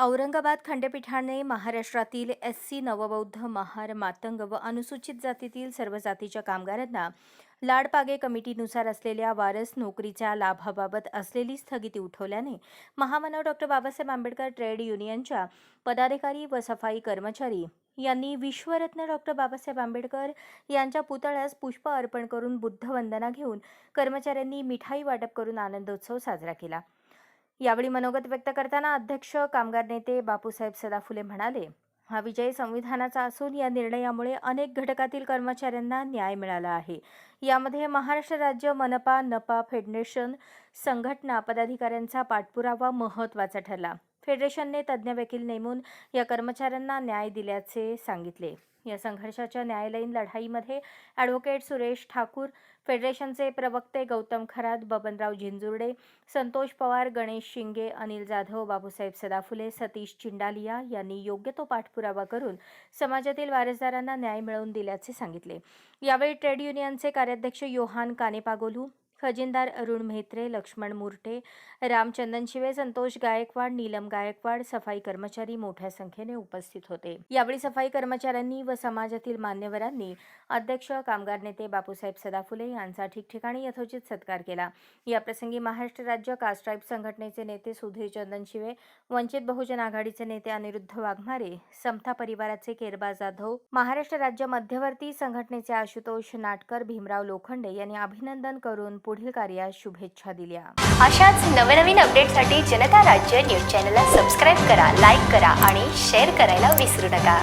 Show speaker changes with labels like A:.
A: औरंगाबाद खंडपीठाने महाराष्ट्रातील S C नवबौद्ध महार मातंग व अनुसूचित जातीतील सर्व जातीच्या कामगारांना लाडपागे कमिटीनुसार असलेल्या वारस नोकरीच्या लाभाबाबत असलेली स्थगिती उठवल्याने महामानव डॉक्टर बाबासाहेब आंबेडकर ट्रेड युनियनच्या पदाधिकारी व सफाई कर्मचारी यांनी विश्वरत्न डॉक्टर बाबासाहेब आंबेडकर यांच्या पुतळ्यास पुष्प अर्पण करून बुद्धवंदना घेऊन कर्मचाऱ्यांनी मिठाई वाटप करून आनंदोत्सव साजरा केला. यावेळी मनोगत व्यक्त करताना अध्यक्ष कामगार नेते बापूसाहेब सदाफुले म्हणाले हा विजय संविधानाचा असून या निर्णयामुळे अनेक घटकातील कर्मचाऱ्यांना न्याय मिळाला आहे. यामध्ये महाराष्ट्र राज्य मनपा नपा फेडरेशन संघटना पदाधिकाऱ्यांचा पाठपुरावा महत्त्वाचा ठरला. फेडरेशनने तज्ज्ञ वकील नेमून या कर्मचाऱ्यांना न्याय दिल्याचे सांगितले. या संघर्षाच्या न्यायालयीन लढाईमध्ये ॲडव्होकेट सुरेश ठाकूर फेडरेशनचे प्रवक्ते गौतम खरात बबनराव झिंजुर्डे संतोष पवार गणेश शिंगे अनिल जाधव बाबूसाहेब सदाफुले सतीश चिंडालिया यांनी योग्य तो पाठपुरावा करून समाजातील वारसदारांना न्याय मिळवून दिल्याचे सांगितले. यावेळी ट्रेड युनियनचे कार्य कार्याध्यक्ष योहान कानेपागोलू खजिनदार अरुण म्हेत्रे लक्ष्मण मुर्टे रामचंदन शिवे संतोष गायकवाड नीलम गायकवाड सफाई कर्मचारी मोठ्या संख्येने उपस्थित होते. यावेळी सफाई कर्मचाऱ्यांनी व समाजातील मान्यवरांनी अध्यक्ष कामगार नेते बापूसाहेब सदाफुले यांचा ठिकठिकाणी यथोचित सत्कार केला. याप्रसंगी महाराष्ट्र राज्य कास्ट ट्राईब संघटनेचे नेते सुधीर चंदन शिवे वंचित बहुजन आघाडीचे नेते अनिरुद्ध वाघमारे समता परिवाराचे केरबा जाधव महाराष्ट्र राज्य मध्यवर्ती संघटनेचे आशुतोष नाटकर भीमराव लोखंडे यांनी अभिनंदन करून पुढील कार्यास शुभेच्छा दिल्या.
B: अशाच नवनवीन अपडेटसाठी जनता राज्य न्यूज चॅनलला सबस्क्राईब करा लाईक करा आणि शेअर करायला विसरू नका.